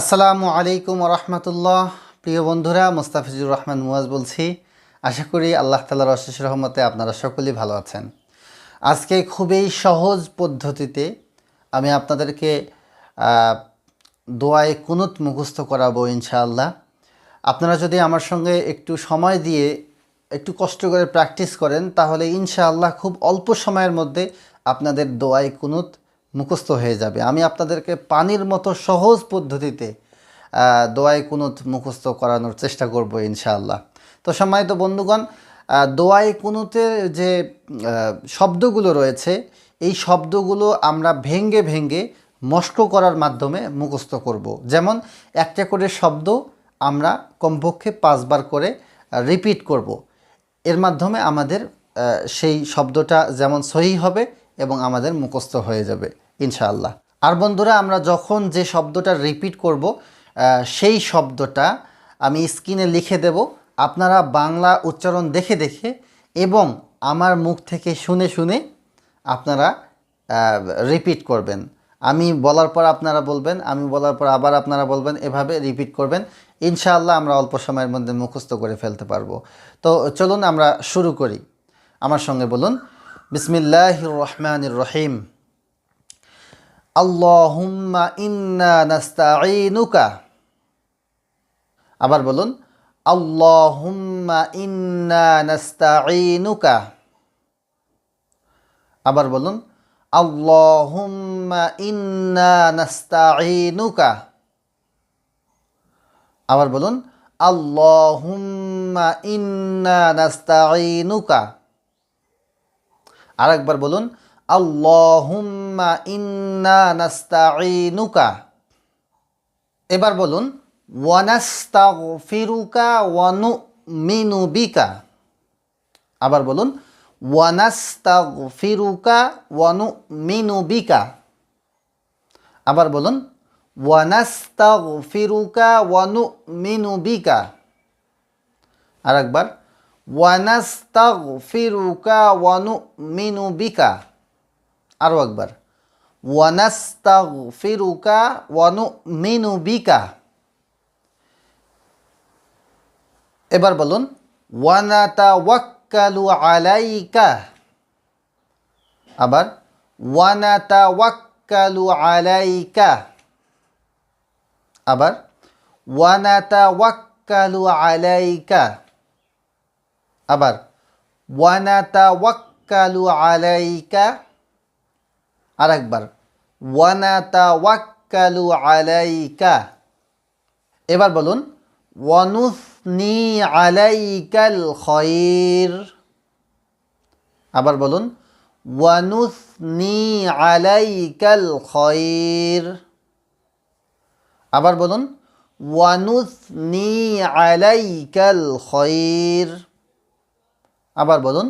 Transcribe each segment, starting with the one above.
আসসালামু আলাইকুম রহমতুল্লাহ প্রিয় বন্ধুরা, মোস্তাফিজুর রহমান মুয়াজ বলছি। আশা করি আল্লাহ তালার অশেষ রহমতে আপনারা সকলেই ভালো আছেন। আজকে খুবই সহজ পদ্ধতিতে আমি আপনাদেরকে দোয়ায় কুনুত মুখস্থ করাবো ইনশাআল্লাহ। আপনারা যদি আমার সঙ্গে একটু সময় দিয়ে একটু কষ্ট করে প্র্যাকটিস করেন, তাহলে ইনশাআল্লাহ খুব অল্প সময়ের মধ্যে আপনাদের দোয়ায় কুনুত মুখস্থ হয়ে যাবে আমি আপনাদেরকে পানির মতো সহজ পদ্ধতিতে দোয়াই কুনুত মুখস্থ করানোর চেষ্টা করব ইনশাআল্লাহ তো সম্মানিত বন্ধুগণ দোয়াই কুনুতের যে শব্দগুলো রয়েছে, এই শব্দগুলো আমরা ভেঙ্গে ভেঙ্গে মস্ক করার মাধ্যমে মুখস্থ করব। যেমন, একটা করে শব্দ আমরা কমপক্ষে পাঁচবার করে রিপিট করব। এর মাধ্যমে আমাদের সেই শব্দটা যেমন সহি হবে এবং আমাদের মুখস্থ হয়ে যাবে ইনশাআল্লাহ। আর বন্ধুরা, আমরা যখন যে শব্দটা রিপিট করব সেই শব্দটা আমি স্ক্রিনে লিখে দেব। আপনারা বাংলা উচ্চারণ দেখে দেখে এবং আমার মুখ থেকে শুনে শুনে আপনারা রিপিট করবেন। আমি বলার পর আপনারা বলবেন, আমি বলার পর আবার আপনারা বলবেন, এভাবে রিপিট করবেন। ইনশাআল্লাহ আমরা অল্প সময়ের মধ্যে মুখস্থ করে ফেলতে পারব। তো চলুন আমরা শুরু করি। আমার সঙ্গে বলুন বিসমিল্লাহ রহমানির রহিম। আল্লাহুম্মা ইন্না নাস্তাঈনুকা। আবার বলুন, আল্লাহুম্মা ইন্না নাস্তাঈনুকা। আবার বলুন, আল্লাহুম্মা ইন্না নাস্তাঈনুকা। আবার বলুন, আল্লাহুম্মা ইন্না নাস্তাঈনুকা। আরেকবার বলুন আল্লাহুম্মা ইন্না নাস্তাঈনুকা। এবার বলুন, ওয়ানাস্তাগফিরুকা ওয়ানুমিনু বিকা। আবার বলুন, ওয়ানাস্তাগফিরুকা ওয়ানুমিনু বিকা। আবার বলুন, ওয়ানাস্তাগফিরুকা ওয়ানুমিনু বিকা। আরেকবার, ওয়ানাস্তাগফিরুকা ওয়ানুমিনু বিকা। আরও একবার। ওয়ানাস্তাগফিরুকা ওয়ানুমিনু বিকা। এবার বলুন, ওয়ানাতাওয়াক্কালু আলাইকা। আবার, ওয়ানাতাওয়াক্কালু আলাইকা। আবার, ওয়ানাতাওয়াক্কালু আলাইকা। আবার, ওয়ানাতাওয়াক্কালু আলাইকা। আরেকবার, ওয়ানাতাওয়াক্কালু আলাইকা এবার বলুন, ওয়ানুসনি আলাইকাল খয়র আবার বলুন, ওয়ানুসনি আলাইকাল খয়র আবার বলুন, ওয়ানুসনি আলাইকাল খয়র আবার বলুন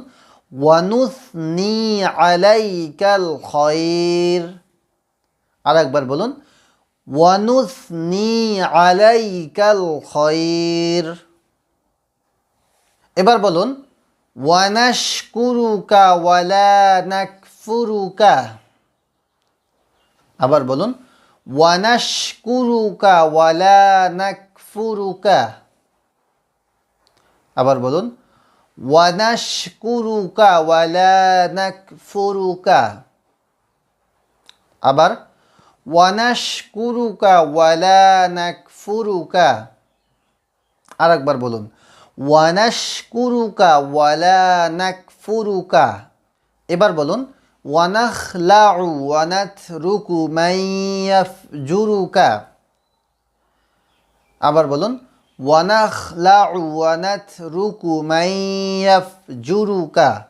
ওয়ানুসনি আলাইকাল খয়র আরেকবার বলুন, ওয়ানুসনি আলাইকাল খয়র এবার বলুন, ওয়ানাশকুরুকা ওয়ালা নাকফুরুকা। আবার বলুন, ওয়ানাশকুরুকা ওয়ালা নাকফুরুকা। আবার বলুন ওয়ানাশকুরুকা, ওয়ালা নাকফুরুকা। আবার, ওয়ানাশকুরুকা, ওয়ালা নাকফুরুকা। আরেকবার বলুন, ওয়ানাশকুরুকা, ওয়ালা নাকফুরুকা। এবার বলুন, ওয়ানাখলাউ, ওয়ানাতরুকু মাইয়াফজুরুকা। আবার বলুন ওয়ানাখলাউ ওয়ানাতরুকু মাইয়াফজুরুকা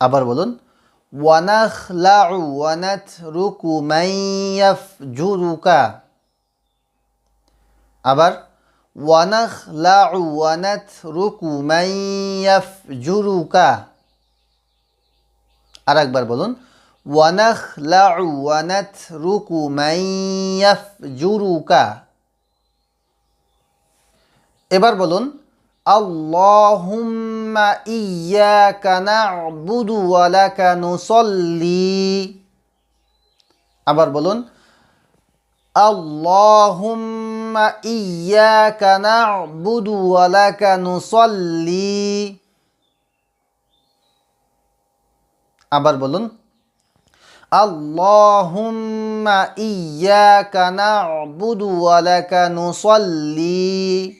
আবার বলুন ওয়ানাখলাউ ওয়ানাতরুকু মাইয়াফজুরুকা আবার ওয়ানাখলাউ ওয়ানাতরুকু মাইয়াফজুরুকা আরেকবার বলুন ওয়ানাখলাউ ওয়ানাতরুকু মাইয়াফজুরুকা এবার বলুন, আল্লাহুম্মা ইয়াকা না'বুদু ওয়া লাকা নুসাল্লি। আবার বলুন, আল্লাহুম্মা ইয়াকা না'বুদু ওয়া লাকা নুসাল্লি। আবার বলুন, আল্লাহুম্মা ইয়াকা না'বুদু ওয়া লাকা নুসাল্লি।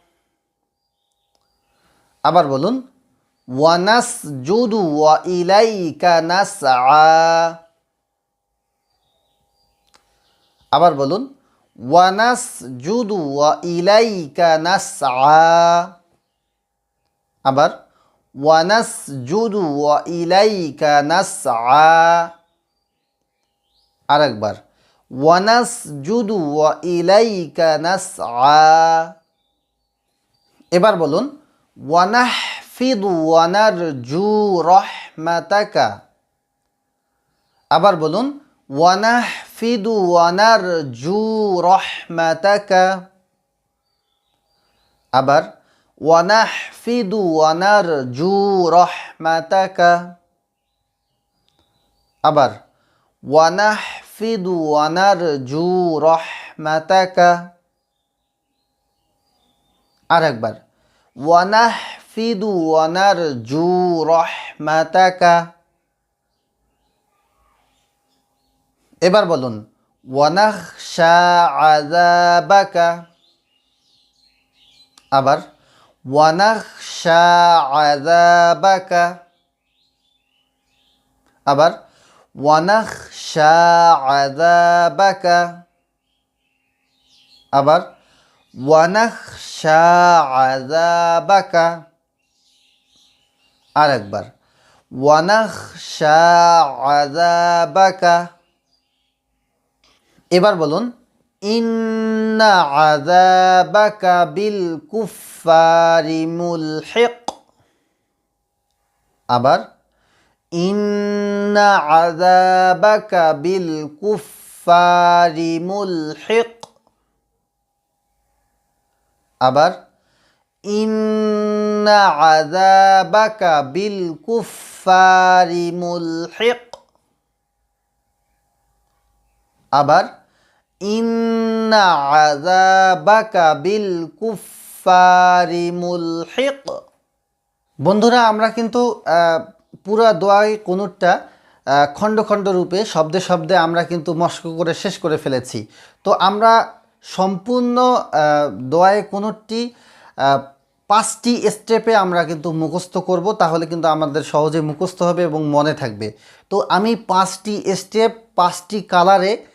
আবার বলুন ওয়ানাস জুদু ওয়া ইলাইকা নাসআ। আবার বলুন ওয়ানাস জুদু ওয়া ইলাইকা নাসআ। আবার ওয়ানাস জুদু ওয়া ইলাইকা নাসআ। আরেকবার ওয়ানাস জুদু ওয়া ইলাইকা নাসআ। এবার বলুন ওয়ানাহফিদু ওয়ানারজু রহমাতাকা আবার বলুন ওয়ানাহফিদু ওয়ানারজু রহমাতাকা আবার ওয়ানাহফিদু ওয়ানারজু রহমাতাকা আবার ওয়ানাহফিদু ওয়ানারজু রহমাতাকা আরেকবার ওয়ানাহফিদু ওয়ানারজু রহমাতাকা এবার বলুন ওয়ানাখশা আযাবাকা আবার ওয়ানাখশা আযাবাকা আবার ওয়ানাখশা আযাবাকা আবার ওয়ানাখশা আযাবাকা আরেকবার ওয়ানাখশা আযাবাকা এবার বলুন ইন্না আযাবাকা বিল কুফফারি মুলহিক আবার ইন্না আযাবাকা বিল কুফফারি মুলহিক আবার ইন্না আযাবাকা বিল কুফফারি মুলহিক। আবার ইন্না আযাবাকা বিল কুফফারি মুলহিক। বন্ধুরা আমরা কিন্তু পুরা দোয়াই কোনুরটা আহ, খণ্ড খণ্ড রূপে শব্দে শব্দে আমরা কিন্তু মস্ক করে শেষ করে ফেলেছি। তো আমরা সম্পূর্ণ দোয়ায়ে কোনুরটি আহ, পাঁচটি স্টেপে আমরা কিন্তু মুখস্থ করব তাহলে কিন্তু আমাদের সহজে মুখস্থ হবে এবং মনে থাকবে। তো আমি পাঁচটি স্টেপ পাঁচটি কালারে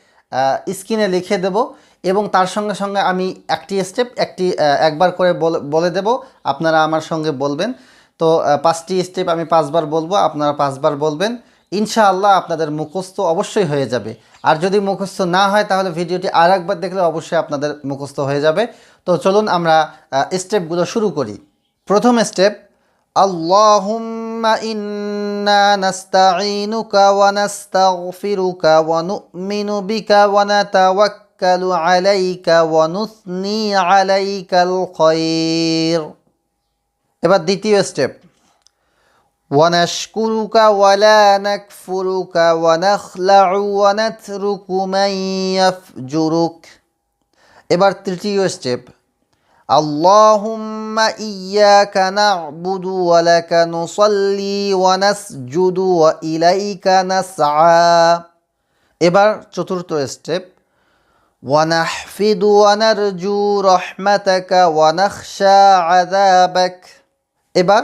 স্ক্রিনে লিখে দেব এবং তার সঙ্গে সঙ্গে আমি একটি স্টেপ একটি একবার করে বলে- দেব। আপনারা আমার সঙ্গে বলবেন। তো পাঁচটি স্টেপ আমি পাঁচবার বলব আপনারা পাঁচবার বলবেন। ইনশাআল্লাহ আপনাদের মুখস্থ অবশ্যই হয়ে যাবে। আর যদি মুখস্থ না হয়, তাহলে ভিডিওটি আর একবার দেখলে অবশ্যই আপনাদের মুখস্থ হয়ে যাবে। তো চলুন আমরা স্টেপগুলো শুরু করি। প্রথম স্টেপ ইন্না আলাইকাল এবার দ্বিতীয় স্টেপ ونشكرك ولا نكفرك ونخلع ونترك من يفجرك এবার তৃতীয় স্টেপ اللهم إياك نعبد ولك نصلي ونسجد وإليك نسعى এবার চতুর্থ স্টেপ ونحفد ونرجو رحمتك ونخشى عذابك এবার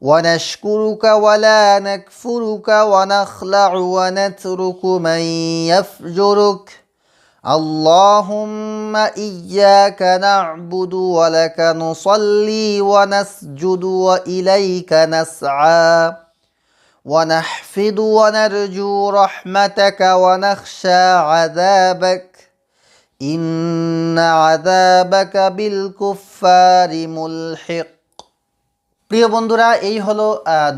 ونشكرك ولا نكفرك ونخلع ونترك من يفجرك. اللهم إياك نعبد ولك نصلي ونسجد وإليك نسعى. ونحفظ ونرجو رحمتك ونخشى عذابك. إن عذابك بالكفار ملحق. প্রিয় বন্ধুরা, এই হলো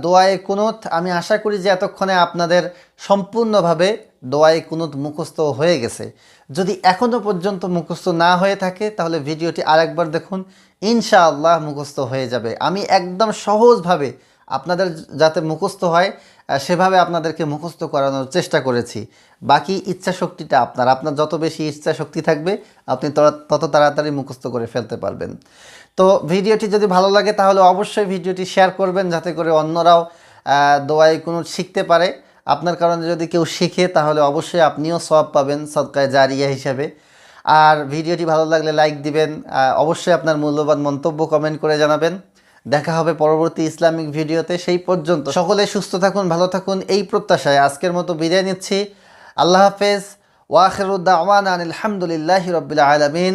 দোয়ায়ে কুনুত। আমি আশা করি যে এতক্ষণে আপনাদের সম্পূর্ণভাবে দোয়ায়ে কুনুত মুখস্থ হয়ে গেছে। যদি এখনও পর্যন্ত মুখস্থ না হয়ে থাকে, তাহলে ভিডিওটি আরেকবার দেখুন। ইনশাআল্লাহ মুখস্থ হয়ে যাবে। আমি একদম সহজভাবে আপনাদের যাতে মুখস্থ হয় সেভাবে আপনাদেরকে মুখস্থ করানোর চেষ্টা করেছি। বাকি ইচ্ছা শক্তিটা আপনার। আপনার যত বেশি ইচ্ছা শক্তি থাকবে, আপনি তত তাড়াতাড়ি মুখস্থ করে ফেলতে পারবেন। তো ভিডিওটি যদি ভালো লাগে, তাহলে অবশ্যই ভিডিওটি শেয়ার করবেন যাতে করে অন্যরাও দোয়াই কোনো শিখতে পারে। আপনার কারণে যদি কেউ শিখে, তাহলে অবশ্যই আপনিও সব পাবেন সদকায় জারিয়া হিসাবে। আর ভিডিওটি ভালো লাগলে লাইক দিবেন অবশ্যই আপনার মূল্যবান মন্তব্য কমেন্ট করে জানাবেন। দেখা হবে পরবর্তী ইসলামিক ভিডিওতে, সেই পর্যন্ত। সকলে সুস্থ থাকুন, ভালো থাকুন, এই প্রত্যাশায় আজকের মতো বিদায় নিচ্ছি। আল্লাহ হাফেজ। ওয়াখিরুদ্দাওয়ান আলহামদুলিল্লাহ রবিল আলমিন।